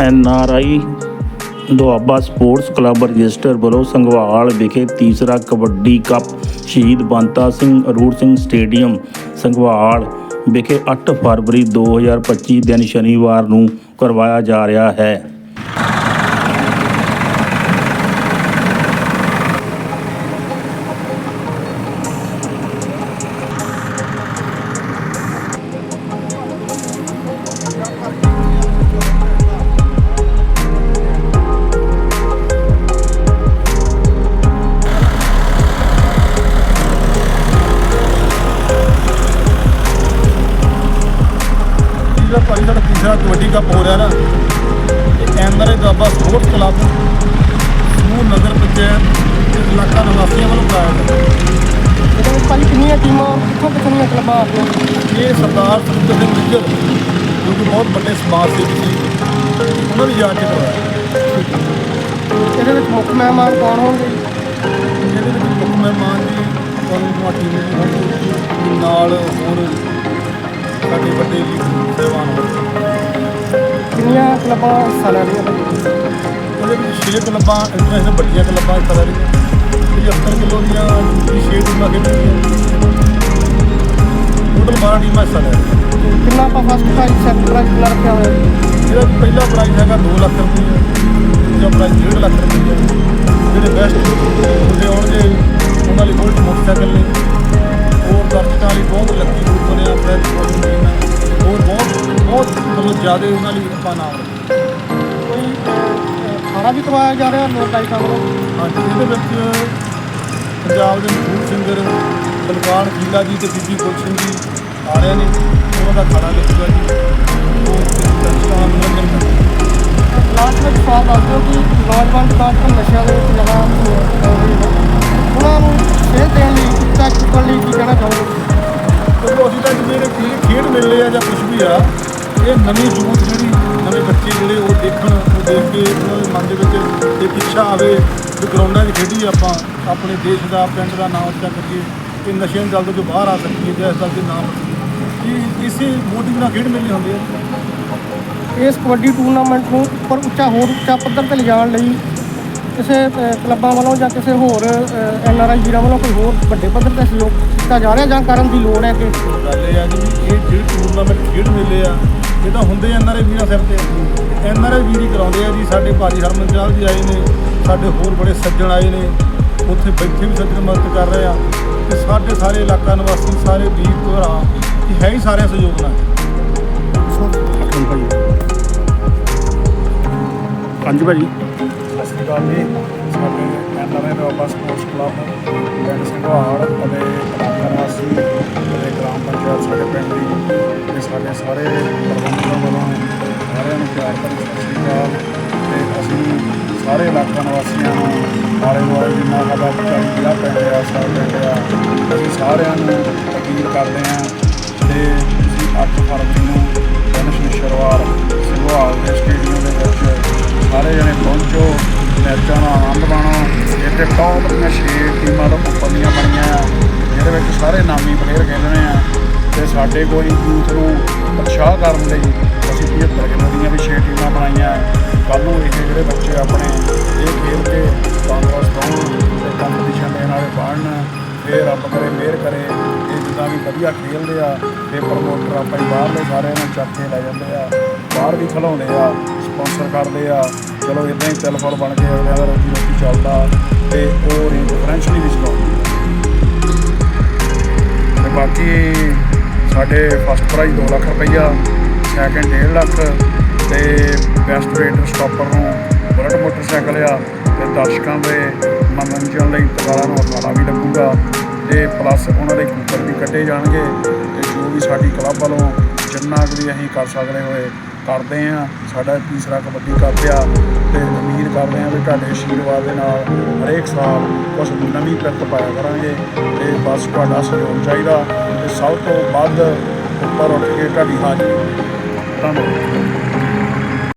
N R I Doaba sports club register ਵੱਲੋਂ ਸੰਘਵਾਲ ਵਿਖੇ ਤੀਸਰਾ ਕਬੱਡੀ ਕੱਪ ਸ਼ਹੀਦ ਬੰਤਾ ਸਿੰਘ ਅਰੂੜ ਸਿੰਘ ਸਟੇਡੀਅਮ, ਸੰਘਵਾਲ ਵਿਖੇ 8 ਫਰਵਰੀ 2025 ਦਿਨ ਸ਼ਨੀਵਾਰ ਨੂੰ ਕਰਵਾਇਆ ਜਾ ਰਿਹਾ ਹੈ। ਕਬੱਡੀ ਕੱਪ ਹੋ ਰਿਹਾ ਨਾ ਇਹ ਐਮਆਰਏ ਦਾਬਾ ਸਪੋਰਟਸ ਕਲੱਬ ਸਮੂਹ ਨਗਰ ਪੰਚਾਇਤ ਤੇ ਇਲਾਕਾ ਨਿਵਾਸੀਆਂ ਵੱਲੋਂ ਕਰਾਇਆ ਜਾਂਦਾ ਇਹਦੇ ਵਿੱਚ ਕਿੰਨੀਆਂ ਟੀਮਾਂ ਕਿੱਥੋਂ ਕਿੱਥੋਂ ਕਲੱਬਾਂ ਆ ਰਹੀਆਂ ਇਹ ਸਰਦਾਰ ਸੁਖਦਰ ਸਿੰਘ ਨਿੱਜਰ ਜੋ ਕਿ ਬਹੁਤ ਵੱਡੇ ਸਮਾਜ ਸੇਵੀ ਸੀ ਉਹਨਾਂ ਦੀ ਯਾਦ 'ਚ ਕਰਵਾਇਆ। ਇਹਦੇ ਵਿੱਚ ਮੁੱਖ ਮਹਿਮਾਨ ਕੌਣ ਹੋਣਗੇ? ਇਹਦੇ ਵਿੱਚ ਮੁੱਖ ਮਹਿਮਾਨ ਜੀ ਤੁਹਾਨੂੰ ਤੁਹਾਡੀ ਨੇ ਨਾਲ ਹੋਰ ਸਾਡੇ ਵੱਡੇ ਜੀ ਕਿੰਨੀਆਂ ਕਲੱਬਾਂ ਹਿੱਸਾ ਲੈ ਰਹੀਆਂ ਭਾਜੀ ਉਹਦੇ ਵਿੱਚ 6 ਕਲੱਬਾਂ ਇੰਟਰਨੈਸ਼ਨਲ ਵੱਡੀਆਂ ਕਲੱਬਾਂ ਹਿੱਸਾ ਲੈ ਰਹੀਆਂ 75 ਕਿਲੋ ਦੀਆਂ 6 ਟੀਮਾਂ ਖੇਡੀਆਂ। ਟੋਟਲ 12 ਟੀਮਾਂ ਹਿੱਸਾ ਲੈ ਰਹੀਆਂ ਕਿੰਨਾ ਆਪਾਂ ਫਸਟ ਪ੍ਰਾਈਜ਼ ਸੈਕੰਡ ਪ੍ਰਾਈਜ਼ ਕਿੰਨਾ ਰੱਖਿਆ ਹੋਇਆ? ਜੀ? ਇਹਦਾ ਪਹਿਲਾ ਪ੍ਰਾਈਜ਼ ਹੈਗਾ 2 ਲੱਖ ਰੁਪਏ। ਦੂਜਾ ਪ੍ਰਾਈਜ਼ 1.5 ਲੱਖ ਰੁਪਏ ਜਿਹੜੇ ਬੈਸਟ ਹੁੰਦੇ ਆਉਣਗੇ ਉਹਨਾਂ ਲਈ ਬੁਲਟ ਮੋਟਰਸਾਈਕਲ ਨੇ। ਹੋਰ ਦਰਸ਼ਕਾਂ ਲਈ ਬਹੁਤ ਲੱਕੀ ਗਰੁੱਪ ਬਣਿਆ ਪ੍ਰੈਸ ਕੋਲ ਹੋਰ ਬਹੁਤ ਬਹੁਤ ਮਤਲਬ ਜ਼ਿਆਦਾ ਉਹਨਾਂ ਲਈ ਆਪਾਂ ਨਾਮ ਰੱਖੇ ਕੋਈ ਅਹ, ਖਾਣਾ ਵੀ ਕਰਵਾਇਆ ਜਾ ਰਿਹਾ ਲੋਕ ਲਾਈਟਾਂ ਵੱਲੋਂ। ਹਾਂਜੀ ਇਹਦੇ ਵਿੱਚ ਪੰਜਾਬ ਦੇ ਮਸ਼ਹੂਰ ਸਿੰਗਰ ਬਲਕਾਰ ਖੀਲਾ ਜੀ ਤੇ ਬੀਬੀ ਗੁਲਸ਼ਨ ਜੀ ਆ ਰਹੇ ਨੇ। ਉਹਨਾਂ ਦਾ ਖਾਣਾ ਲੱਗੂਗਾ ਜੀ। ਉਹ ਦਰਸ਼ਕਾਂ ਦਾ ਮਨੋਰੰਜਨ ਲਾਸਟ ਵਿੱਚ ਸਵਾਲ ਦੱਸ ਕਿ ਨੌਜਵਾਨ ਜਮਾਤ ਤੋਂ ਨਸ਼ਿਆਂ ਦੇ ਵਿੱਚ ਲਗਾ ਉਹਨਾਂ ਨੂੰ ਸੇਧ ਦੇਣ ਲਈ ਕਿੱਤਾ ਚੁੱਕਣ ਲਈ ਕੀ ਕਹਿਣਾ ਚਾਹੋਗੇ? ਕਿਉਂਕਿ ਅਸੀਂ ਤਾਂ ਜਿਹੜੇ ਖੇ- ਖੇਡ ਮੇਲੇ ਆ ਜਾਂ ਕੁਝ ਵੀ ਆ ਇਹ ਨਵੀਂ ਯੂਥ ਜਿਹੜੀ ਨਵੇਂ ਬੱਚੇ ਜਿਹੜੇ ਉਹ ਦੇਖਣ ਦੇਖ ਕੇ ਉਹਨਾਂ ਦੇ ਮਨ ਦੇ ਵਿੱਚ ਇੱਕ ਇੱਛਾ ਆਵੇ ਵੀ ਗਰਾਊਂਡਾਂ 'ਚ ਖੇਡੀਏ ਆਪਾਂ, ਆਪਣੇ ਦੇਸ਼ ਦਾ, ਪਿੰਡ ਦਾ ਨਾਮ ਉੱਚਾ ਕਰੀਏ ਕਿ ਨਸ਼ੇ ਨੂੰ ਜਲਦ ਤੋਂ ਬਾਹਰ ਆ ਸਕੀਏ ਜਾਂ ਇਸ ਗੱਲ ਦੇ ਨਾਮ ਕਿ ਇਸੇ ਮੋਟਿਵ ਨਾਲ ਖੇਡ ਮੇਲੇ ਹੁੰਦੇ ਆ। ਇਸ ਕਬੱਡੀ ਟੂਰਨਾਮੈਂਟ ਨੂੰ ਉੱਪਰ ਉੱਚਾ, ਹੋਰ ਉੱਚਾ ਪੱਧਰ ਤੇ ਲਿਜਾਣ ਲਈ ਕਿਸੇ ਕਲੱਬਾਂ ਵੱਲੋਂ ਜਾਂ ਕਿਸੇ ਹੋਰ ਐਨ ਆਰ ਆਈ ਵੀਰਾਂ ਵੱਲੋਂ ਕੋਈ ਹੋਰ ਵੱਡੇ ਪੱਧਰ ਤੇ ਸਹਿਯੋਗ ਕੀਤਾ ਜਾ ਰਿਹਾ ਜਾਂ ਕਰਨ ਦੀ ਲੋੜ ਹੈ ਕਿ? ਗੱਲ ਇਹ ਆ ਜੀ ਇਹ ਜਿਹੜੇ ਟੂਰਨਾਮੈਂਟ ਖੇਡ ਮੇਲੇ ਆ ਇਹ ਤਾਂ ਹੁੰਦੇ ਐਨ ਆਰ ਆਈ ਵੀਰਾਂ ਸਿਰ ਤੇ। ਐਨ ਆਰ ਆਈ ਵੀਰ ਹੀ ਕਰਾਉਂਦੇ ਆ ਜੀ ਸਾਡੇ ਭਾਜੀ ਹਰਮਨ ਸਾਹਿਬ ਜੀ ਆਏ ਨੇ ਸਾਡੇ ਹੋਰ ਬੜੇ ਸੱਜਣ ਆਏ ਨੇ ਉੱਥੇ ਬੈਠੇ ਵੀ ਸੱਜਣ ਮਦਦ ਕਰ ਰਹੇ ਆ। ਤੇ ਸਾਡੇ ਸਾਰੇ ਇਲਾਕਾ ਨਿਵਾਸੀ ਸਾਰੇ ਵੀਰ ਭਰਾ ਇਹ ਹੈ ਹੀ ਸਾਰਿਆਂ ਸਹਿਯੋਗ ਨਾਲ। ਪੰਜ ਭਾਜੀ। ਸਤਿ ਜੀ ਸਾਡੇ ਐਨਆਰਏ ਬਾਬਾ ਸਪੋਰਟਸ ਕਲੱਬ, ਪਿੰਡ ਸਿੰਘਵਾਲ ਅਤੇ ਇਲਾਕਾ ਨਿਵਾਸੀ ਅਤੇ ਗ੍ਰਾਮ ਪੰਚਾਇਤ ਸਾਡੇ ਪਿੰਡ ਦੀ, ਤੇ ਸਾਡੇ ਸਾਰੇ ਪ੍ਰਬੰਧਕਾਂ ਵੱਲੋਂ ਸਾਰਿਆਂ ਨੂੰ ਪਿਆਰ ਭਰੀ ਸਤਿ ਸ਼੍ਰੀ ਅਕਾਲ। ਤੇ ਅਸੀਂ ਸਾਰੇ ਇਲਾਕਾ ਨਿਵਾਸੀਆਂ ਨੂੰ ਆਲੇ ਦੁਆਲੇ ਜਿੰਨਾ ਸਾਡਾ ਚਾਲੀ ਜ਼ਿਲ੍ਹਾ ਪਿੰਡ ਆ ਸਾਡਾ ਪਿੰਡ ਆ ਅਸੀਂ ਸਾਰਿਆਂ ਨੂੰ ਅਪੀਲ ਕਰਦੇ ਹਾਂ ਤੇ ਤੁਸੀਂ 8 ਫਰਵਰੀ ਨੂੰ ਦਿਨ ਸ਼ਨੀਵਾਰ ਸਿੰਘਵਾਲ ਦੇ ਸਟੇਡੀਅਮ ਦੇ ਵਿੱਚ ਸਾਰੇ ਜਣੇ ਪਹੁੰਚੋ। ਮੈਚਾਂ ਦਾ ਆਨੰਦ ਮਾਣੋ। ਇੱਥੇ ਟੌਪ ਦੀਆਂ ਛੇ ਟੀਮਾਂ ਤੋਂ ਉੱਪਰਲੀਆਂ ਬਣੀਆਂ ਆ। ਜਿਹਦੇ ਵਿੱਚ ਸਾਰੇ ਨਾਮੀ ਪਲੇਅਰ ਖੇਡਣੇ ਆ। ਤੇ ਸਾਡੇ ਕੋਈ ਯੂਥ ਨੂੰ ਉਤਸ਼ਾਹ ਕਰਨ ਲਈ ਅਸੀਂ 75 ਕਿਲੋ ਦੀਆਂ ਵੀ ਛੇ ਟੀਮਾਂ ਬਣਾਈਆਂ। ਕੱਲ ਨੂੰ ਇਹ ਜਿਹੜੇ ਬੱਚੇ ਆਪਣੇ ਇਹ ਖੇਡ ਕੇ ਤੰਦਰੁਸਤ ਹੋਣ ਤੇ ਕੰਪੀਟੀਸ਼ਨ ਦੇ ਨਾਲੇ ਪੜ੍ਹਨ ਫੇਰ ਰੱਬ ਕਰੇ, ਮਿਹਰ ਕਰੇ, ਇਹ ਜਿੱਦਾਂ ਵੀ ਵਧੀਆ ਖੇਡਦੇ ਆ, ਤੇ ਪ੍ਰਮੋਟਰ ਆਪਾਂ ਹੀ ਬਾਹਰਲੇ ਸਾਰਿਆਂ ਨੂੰ ਚੱਕ ਕੇ ਲੈ ਜਾਂਦੇ ਆ, ਬਾਹਰ ਵੀ ਖਿਲਾਉਂਦੇ ਆ। ਸਪਾਂਸਰ ਕਰਦੇ ਆ। ਚਲੋ ਇਦਾਂ ਹੀ ਤਿਲ ਫੁੱਲ ਬਣ ਕੇ ਅਗਲਿਆਂ ਦਾ ਰੋਜੀ ਰੋਟੀ ਚੱਲਦਾ ਤੇ ਉਹ ਰੇਂਜ ਫਰੈਂਸ਼ਲੀ ਵੀ ਚਲਾਉਂਦੇ ਤੇ ਬਾਕੀ ਸਾਡੇ ਫਸਟ ਪ੍ਰਾਈਜ਼ 2 ਲੱਖ ਰੁਪਈਆ ਸੈਕੰਡ 1.5 ਲੱਖ ਤੇ ਬੈਸਟ ਰੇਡਰ ਸਟਾਪਰ ਨੂੰ ਬੁਲਟ ਮੋਟਰਸਾਈਕਲ ਆ ਤੇ ਦਰਸ਼ਕਾਂ ਦੇ ਮਨੋਰੰਜਨ ਲਈ ਤਗਾਰਾਂ ਨੂੰ ਅਖਾੜਾ ਵੀ ਲੱਗੂਗਾ ਤੇ ਪਲੱਸ ਉਹਨਾਂ ਦੇ ਕੂਪਰ ਵੀ ਕੱਢੇ ਜਾਣਗੇ ਤੇ ਜੋ ਵੀ ਸਾਡੀ ਕਲੱਬ ਵੱਲੋਂ ਜਿੰਨਾ ਕੁ ਵੀ ਅਸੀਂ ਕਰ ਸਕਦੇ ਹੋਏ ਕਰਦੇ ਆ ਸਾਡਾ ਤੀਸਰਾ ਕਬੱਡੀ ਕੱਪ ਆ ਤੇ ਉਮੀਦ ਕਰਦੇ ਆ ਵੀ ਤੁਹਾਡੇ ਆਸ਼ੀਰਵਾਦ ਦੇ ਨਾਲ ਹਰੇਕ ਸਾਲ ਕੁਝ ਨਵੀਂ ਪਿਰਤ ਪਾਇਆ ਕਰਾਂਗੇ ਤੇ ਬਸ ਤੁਹਾਡਾ ਸਹਿਯੋਗ ਚਾਹੀਦਾ ਤੇ ਸਭ ਤੋਂ ਵੱਧ ਉੱਪਰ ਉੱਠ ਕੇ ਤੁਹਾਡੀ ਹਾਜ਼ਰੀ। ਧੰਨਵਾਦ।